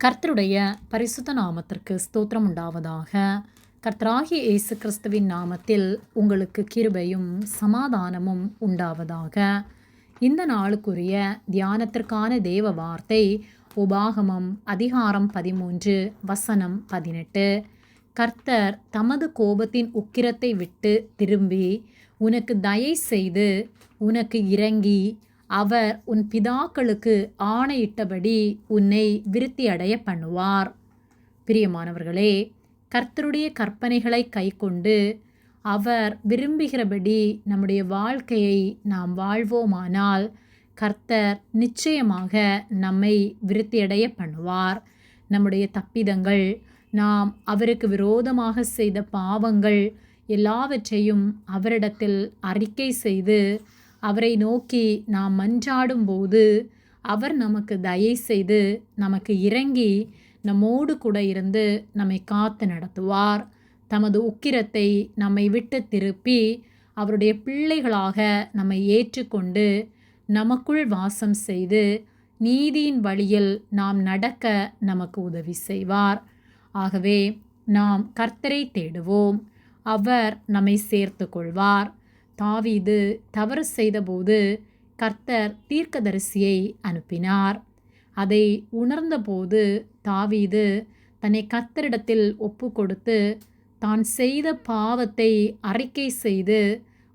கர்த்தருடைய பரிசுத்த நாமத்திற்கு ஸ்தோத்திரம் உண்டாவதாக. கர்த்தராகிய இயேசு கிறிஸ்துவின் நாமத்தில் உங்களுக்கு கிருபையும் சமாதானமும் உண்டாவதாக. இந்த நாளுக்குரிய தியானத்திற்கான தேவ வார்த்தை உபாகமம் அதிகாரம் பதிமூன்று வசனம் பதினெட்டு. கர்த்தர் தமது கோபத்தின் உக்கிரத்தை விட்டு திரும்பி உனக்கு தயை செய்து உனக்கு இறங்கி அவர் உன் பிதாக்களுக்கு ஆணையிட்டபடி உன்னை விருத்தியடைய பண்ணுவார். பிரியமானவர்களே கர்த்தருடைய கற்பனைகளை கைக்கொண்டு அவர் விரும்புகிறபடி நம்முடைய வாழ்க்கையை நாம் வாழ்வோமானால் கர்த்தர் நிச்சயமாக நம்மை விருத்தியடைய பண்ணுவார். நம்முடைய தப்பிதங்கள் நாம் அவருக்கு விரோதமாக செய்த பாவங்கள் எல்லாவற்றையும் அவரிடத்தில் அறிக்கை செய்து அவரை நோக்கி நாம் மன்றாடும்போது அவர் நமக்கு தயை செய்து நமக்கு இறங்கி நம்மோடு கூட இருந்து நம்மை காத்து நடத்துவார். தமது உக்கிரத்தை நம்மை விட்டு திருப்பி அவருடைய பிள்ளைகளாக நம்மை ஏற்றுக்கொண்டு நமக்குள் வாசம் செய்து நீதியின் வழியில் நாம் நடக்க நமக்கு உதவி செய்வார். ஆகவே நாம் கர்த்தரை தேடுவோம். அவர் நம்மை சேர்த்து கொள்வார். தாவீது தவறு செய்தபோது கர்த்தர் தீர்க்கதரிசியை அனுப்பினார். அதை உணர்ந்தபோது தாவீது தன்னை கர்த்தரிடத்தில் ஒப்பு கொடுத்து தான் செய்த பாவத்தை அறிக்கை செய்து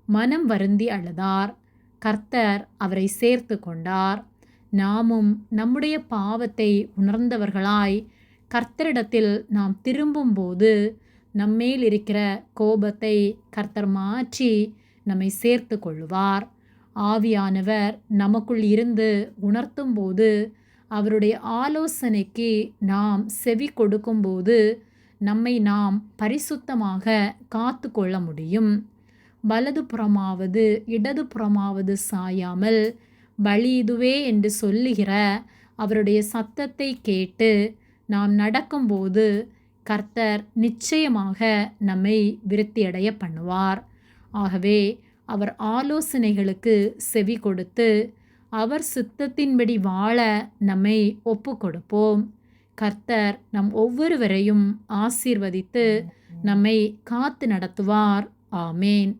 மனம் வருந்தி அழுதார். கர்த்தர் அவரை சேர்த்து கொண்டார். நாமும் நம்முடைய பாவத்தை உணர்ந்தவர்களாய் கர்த்தரிடத்தில் நாம் திரும்பும்போது நம்மேல் இருக்கிற கோபத்தை கர்த்தர் மாற்றி நம்மை சேர்த்து கொள்வார் ஆவியானவர் நமக்குள் இருந்து உணர்த்தும்போது அவருடைய ஆலோசனைக்கு நாம் செவி கொடுக்கும்போது நம்மை நாம் பரிசுத்தமாக காத்து கொள்ள முடியும். வலது புறமாவது இடது புறமாவது சாயாமல் வழி இதுவே என்று சொல்லுகிற அவருடைய சத்தத்தை கேட்டு நாம் நடக்கும்போது கர்த்தர் நிச்சயமாக நம்மை விருத்தியடைய பண்ணுவார். ஆகவே அவர் ஆலோசனைகளுக்கு செவி கொடுத்து அவர் சித்தத்தின்படி வாழ நம்மை ஒப்பு கொடுப்போம் கர்த்தர் நம் ஒவ்வொருவரையும் ஆசீர்வதித்து நம்மை காத்து நடத்துவார். ஆமேன்.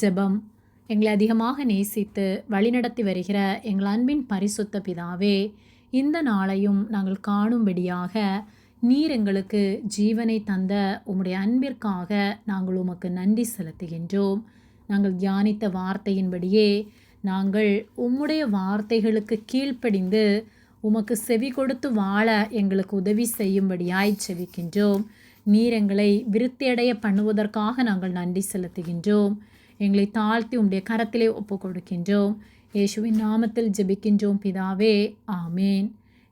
ஜெபம். எங்களை அதிகமாக நேசித்து வழிநடத்தி வருகிற எங்கள் அன்பின் பரிசுத்த பிதாவே இந்த நாளையும் நாங்கள் காணும்படியாக நீர் எங்களுக்கு ஜீவனை தந்த உம்முடைய அன்பிற்காக நாங்கள் உமக்கு நன்றி செலுத்துகின்றோம். நாங்கள் தியானித்த வார்த்தையின்படியே நாங்கள் உம்முடைய வார்த்தைகளுக்கு கீழ்ப்படிந்து உமக்கு செவி கொடுத்து வாழ எங்களுக்கு உதவி செய்யும்படியாய் செவிக்கின்றோம். நீர் எங்களை விருத்தியடைய பண்ணுவதற்காக நாங்கள் நன்றி செலுத்துகின்றோம். எங்களை தாழ்த்தி உம்முடைய கரத்திலே ஒப்பு கொடுக்கின்றோம் இயேசுவின் நாமத்தில் ஜெபிக்கின்றோம் பிதாவே. ஆமேன்.